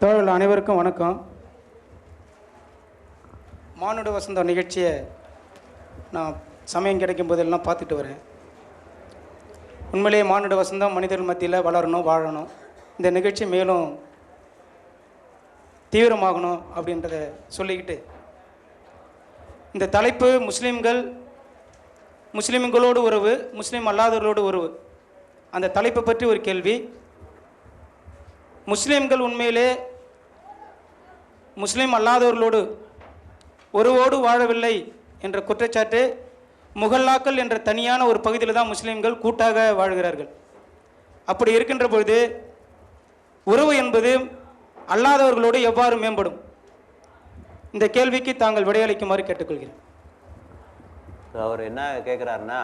தோழர்கள் அனைவருக்கும் வணக்கம். மானுட வசந்தம் நிகழ்ச்சியை நான் சமயம் கிடைக்கும் போதெல்லாம் பார்த்துட்டு வரேன். உண்மையிலேயே மானுட வசந்தம் மனிதர்கள் மத்தியில் வளரணும் வாழணும். இந்த நிகழ்ச்சி மேலும் தீவிரமாகணும் அப்படின்றத சொல்லிக்கிட்டு இந்த தலைப்பு முஸ்லீம்கள் முஸ்லீம்களோடு உறவு முஸ்லீம் அல்லாதவர்களோடு உறவு. அந்த தலைப்பை பற்றி ஒரு கேள்வி. முஸ்லீம்கள் உண்மையிலே முஸ்லீம் அல்லாதவர்களோடு ஒருவோடு வாழவில்லை என்ற குற்றச்சாட்டு முகல்லாக்கள் என்ற தனியான ஒரு பகுதியில் தான் முஸ்லீம்கள் கூட்டாக வாழ்கிறார்கள். அப்படி இருக்கின்ற பொழுது உறவு என்பது அல்லாதவர்களோடு எவ்வாறு மேம்படும்? இந்த கேள்விக்கு தாங்கள் விடையளிக்குமாறு கேட்டுக்கொள்கிறேன். அவர் என்ன கேட்குறாருன்னா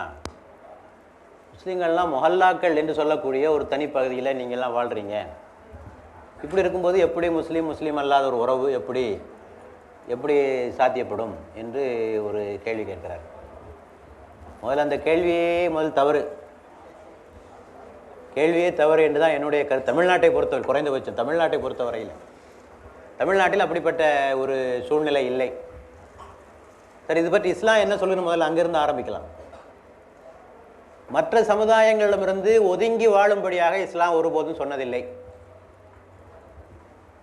முஸ்லீம்கள்லாம் மொஹல்லாக்கள் என்று சொல்லக்கூடிய ஒரு தனிப்பகுதியில் நீங்கள்லாம் வாழ்கிறீங்க இப்படி இருக்கும்போது எப்படி முஸ்லீம் முஸ்லீம் அல்லாத ஒரு உறவு எப்படி எப்படி சாத்தியப்படும் என்று ஒரு கேள்வி கேட்கிறார். முதல்ல அந்த கேள்வியே முதல் தவறு. கேள்வியே தவறு என்று தான் என்னுடைய கரு தமிழ்நாட்டை பொறுத்தவரை குறைந்தபட்சம் தமிழ்நாட்டை பொறுத்தவரையில். தமிழ்நாட்டில் அப்படிப்பட்ட ஒரு சூழ்நிலை இல்லை. சரி இது பற்றி இஸ்லாம் என்ன சொல்லணும் முதல்ல அங்கிருந்து ஆரம்பிக்கலாம். மற்ற சமுதாயங்களிடமிருந்து ஒதுங்கி வாழும்படியாக இஸ்லாம் ஒருபோதும் சொன்னதில்லை.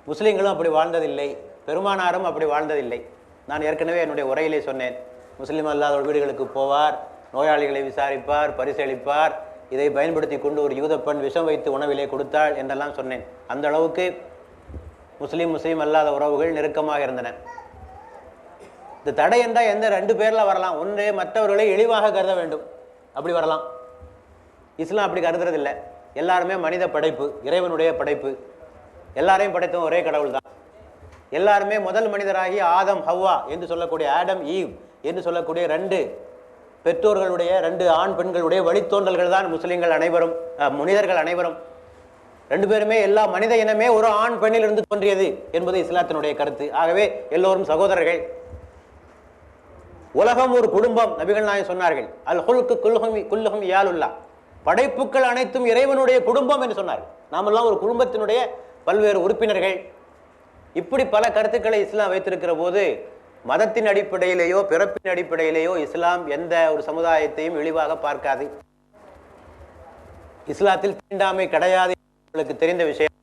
முஸ்லீம்களும் அப்படி வாழ்ந்ததில்லை பெருமானாரும் அப்படி வாழ்ந்ததில்லை. நான் ஏற்கனவே என்னுடைய உரையிலே சொன்னேன் முஸ்லீம் அல்லாத வீடுகளுக்கு போவார் நோயாளிகளை விசாரிப்பார் பரிசளிப்பார் இதை பயன்படுத்தி கொண்டு ஒரு யூதப்பெண் விஷம் வைத்து உணவிலே கொடுத்தாள் என்றெல்லாம் சொன்னேன். அந்த அளவுக்கு முஸ்லீம் முஸ்லீம் அல்லாத உறவுகள் நெருக்கமாக இருந்தன. இந்த தடை என்றால் எந்த ரெண்டு பேரில் வரலாம் ஒன்று மற்றவர்களை இழிவாக கருத வேண்டும். அப்படி வரலாம். இஸ்லாம் அப்படி கருதுறதில்லை. எல்லாருமே மனித படைப்பு இறைவனுடைய படைப்பு. எல்லாரையும் படைத்தவன் ஒரே கடவுள் தான் எல்லாருமே முதல் மனிதராகி ஆதம் ஹவ்வா என்று சொல்லக்கூடிய ஆடம் ஈவ் என்று சொல்லக்கூடிய ரெண்டு பெற்றோர்களுடைய ரெண்டு ஆண் பெண்களுடைய வழித்தோன்றல்கள் தான் முஸ்லீம்கள் அனைவரும் மனிதர்கள் அனைவரும். ரெண்டு பேருமே எல்லா மனித இனமே ஒரு ஆண் பெண்ணிலிருந்து தோன்றியது என்பது இஸ்லாத்தினுடைய கருத்து. ஆகவே எல்லோரும் சகோதரர்கள் உலகம் ஒரு குடும்பம் நபிகள் நாயகம் சொன்னார்கள் அல் ஹுல்கு குல்ஹும் குல்லுஹும் யாலுல்லா படைப்புகள் அனைத்தும் இறைவனுடைய குடும்பம் என்று சொன்னார்கள். நாமெல்லாம் ஒரு குடும்பத்தினுடைய பல்வேறு உறுப்பினர்கள் இப்படி பல கருத்துக்களை இஸ்லாம் வைத்திருக்கிற போது மதத்தின் அடிப்படையிலேயோ பிறப்பின் அடிப்படையிலேயோ இஸ்லாம் எந்த ஒரு சமுதாயத்தையும் இழிவாக பார்க்காது. இஸ்லாத்தில் தீண்டாமை கிடையாது உங்களுக்கு தெரிந்த விஷயம்.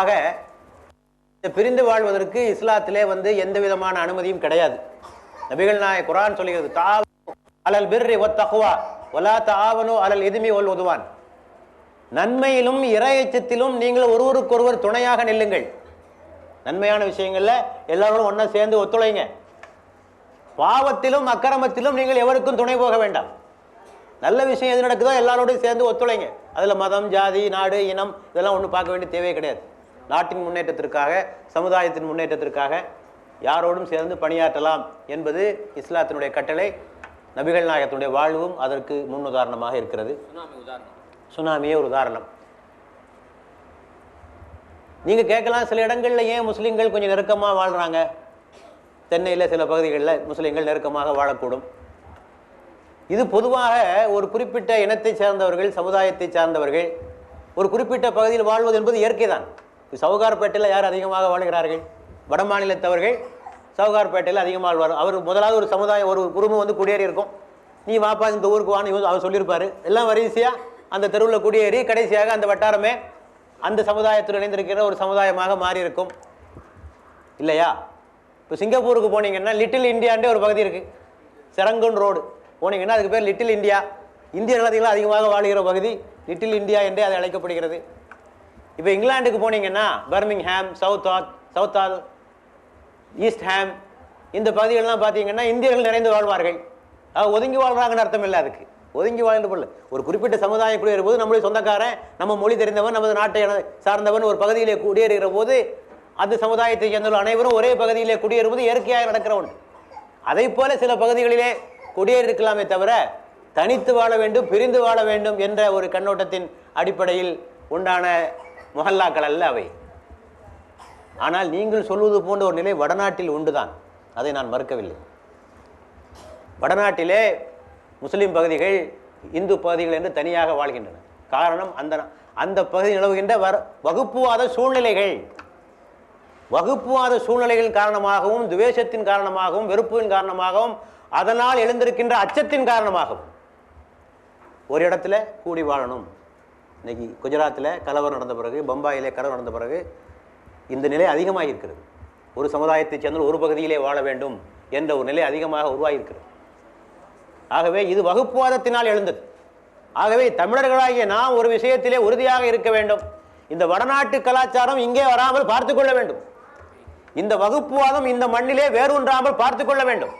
ஆக இந்த பிரிந்து வாழ்வதற்கு இஸ்லாத்திலே வந்து எந்த விதமான அனுமதியும் கிடையாது. நபிகள் நாய குரான் சொல்லுகிறது தாவோ அலல் பிர்ரி ஒத்தகுவா ஒலா தாவனோ அலல் எதுமி ஒல் உதுவான். நன்மையிலும் இறையச்சத்திலும் நீங்கள் ஒருவருக்கொருவர் துணையாக நில்லுங்கள். நன்மையான விஷயங்களில் எல்லாரோடும் ஒன்றா சேர்ந்து ஒத்துழைங்க. பாவத்திலும் அக்கிரமத்திலும் நீங்கள் எவருக்கும் துணை போக வேண்டாம். நல்ல விஷயம் எது நடக்குதோ எல்லாரோடையும் சேர்ந்து ஒத்துழைங்க. அதில் மதம் ஜாதி நாடு இனம் இதெல்லாம் ஒன்றும் பார்க்க வேண்டிய தேவையே கிடையாது. நாட்டின் முன்னேற்றத்திற்காக சமுதாயத்தின் முன்னேற்றத்திற்காக யாரோடும் சேர்ந்து பணியாற்றலாம் என்பது இஸ்லாத்தினுடைய கட்டளை. நபிகள் நாயகத்தினுடைய வாழ்வும் அதற்கு முன்னுதாரணமாக இருக்கிறது. சுனாமியே ஒரு உதாரணம். நீங்க கேட்கலாம் சில இடங்கள்ல ஏன் முஸ்லீம்கள் கொஞ்சம் நெருக்கமாக வாழ்றாங்க? சென்னையில் சில பகுதிகளில் முஸ்லீம்கள் நெருக்கமாக வாழக்கூடும். இது பொதுவாக ஒரு குறிப்பிட்ட இனத்தை சேர்ந்தவர்கள் சமுதாயத்தை சார்ந்தவர்கள் ஒரு குறிப்பிட்ட பகுதியில் வாழ்வது என்பது இயற்கை தான் சவுகார்பேட்டையில் யார் அதிகமாக வாழ்கிறார்கள்? வட மாநிலத்தவர்கள் சவுகார்பேட்டையில் அதிகமாக வாழ்வார் அவர் முதலாவது ஒரு சமுதாயம் ஒரு குடும்பம் வந்து குடியேறி இருக்கும் நீ வாப்பா இந்த ஊருக்கு வான்னு அவர் சொல்லியிருப்பார். எல்லாம் வரிசையாக அந்த தெருவில் குடியேறி கடைசியாக அந்த வட்டாரமே அந்த சமுதாயத்தில் இணைந்திருக்கிற ஒரு சமுதாயமாக மாறியிருக்கும். இல்லையா? இப்போ சிங்கப்பூருக்கு போனீங்கன்னா லிட்டில் இந்தியான்ற ஒரு பகுதி இருக்குது செரங்குன் ரோடு போனீங்கன்னா அதுக்கு பேர் லிட்டில் இந்தியா இந்திய நிலத்தில் அதிகமாக வாழுகிற பகுதி லிட்டில் இந்தியா என்றே அது அழைக்கப்படுகிறது. இப்போ இங்கிலாந்துக்கு போனீங்கன்னா பர்மிங்ஹாம் சவுத் ஆத் சவுத் ஆல் ஈஸ்ட் ஹாம் இந்த பகுதிகளெலாம் பார்த்தீங்கன்னா இந்தியர்கள் நிறைந்து வாழ்வார்கள். ஒதுங்கி வாழ்கிறாங்கன்னு அர்த்தம் இல்லை அதுக்கு. ஒதுங்கி வாழ்ந்து கொள்ள ஒரு குறிப்பிட்ட சமுதாயம் குடியேறும் போது நம்மளுடைய சொந்தக்காரன் நம்ம மொழி தெரிந்தவன் நமது நாட்டை சார்ந்தவன் ஒரு பகுதியிலே குடியேறுகிற போது அந்த சமுதாயத்தை சேர்ந்தவர்கள் அனைவரும் ஒரே பகுதியிலே குடியேறுவது இயற்கையாக நடக்கிற அதை போல சில பகுதிகளிலே குடியேறிருக்கலாமே தவிர தனித்து வாழ வேண்டும் பிரிந்து வாழ வேண்டும் என்ற ஒரு கண்ணோட்டத்தின் அடிப்படையில் உண்டான மொஹல்லாக்கள் அல்ல அவை. ஆனால் நீங்கள் சொல்வது போன்ற ஒரு நிலை வடநாட்டில் உண்டுதான். அதை நான் மறுக்கவில்லை. வடநாட்டிலே முஸ்லீம் பகுதிகள் இந்து பகுதிகள் என்று தனியாக வாழ்கின்றன. காரணம் அந்த அந்த பகுதி நிலவுகின்ற வர வகுப்புவாத சூழ்நிலைகள். வகுப்புவாத சூழ்நிலைகள் காரணமாகவும் துவேஷத்தின் காரணமாகவும் வெறுப்பின் காரணமாகவும் அதனால் எழுந்திருக்கின்ற அச்சத்தின் காரணமாகவும். ஒரு இடத்துல கூடி வாழணும். இன்னைக்கு குஜராத்தில் கலவரம் நடந்த பிறகு பம்பாயிலே கலவரம் நடந்த பிறகு இந்த நிலை அதிகமாக இருக்கிறது ஒரு சமுதாயத்தைச் சேர்ந்த ஒரு பகுதியிலே வாழ வேண்டும் என்ற ஒரு நிலை அதிகமாக உருவாகியிருக்கிறது. ஆகவே இது வகுப்புவாதத்தினால் எழுந்தது. ஆகவே தமிழர்களாகிய நாம் ஒரு விஷயத்திலே உறுதியாக இருக்க வேண்டும். இந்த வடநாட்டு கலாச்சாரம் இங்கே வராமல் பார்த்து கொள்ள வேண்டும். இந்த வகுப்புவாதம் இந்த மண்ணிலே வேரூன்றாமல் பார்த்து கொள்ள வேண்டும்.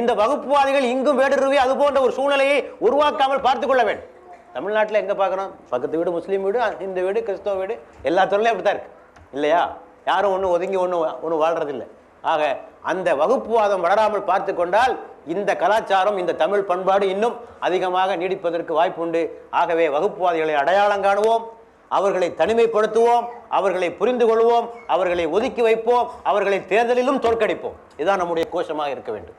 இந்த வகுப்புவாதிகள் இங்கும் வேடுருவி அது போன்ற ஒரு சூழ்நிலையை உருவாக்காமல் பார்த்து கொள்ள வேண்டும். தமிழ்நாட்டில் எங்கே பார்க்குறோம் பக்கத்து வீடு முஸ்லீம் வீடு இந்த வீடு கிறிஸ்தவ வீடு எல்லா துறையிலும் அப்படி தான் இருக்குது இல்லையா? யாரும் ஒன்றும் ஒதுங்கி ஒன்றும் ஒன்றும் வாழ்கிறதில்லை ஆக அந்த வகுப்புவாதம் வளராமல் பார்த்து கொண்டால் இந்த கலாச்சாரம் இந்த தமிழ் பண்பாடு இன்னும் அதிகமாக நீடிப்பதற்கு வாய்ப்புண்டு. ஆகவே வகுப்புவாதிகளை அடையாளம் காணுவோம் அவர்களை தனிமைப்படுத்துவோம் அவர்களை புரிந்து கொள்வோம் அவர்களை ஒதுக்கி வைப்போம் அவர்களை தேர்தலிலும் தோற்கடிப்போம். இதுதான் நம்முடைய கோஷமாக இருக்க வேண்டும்.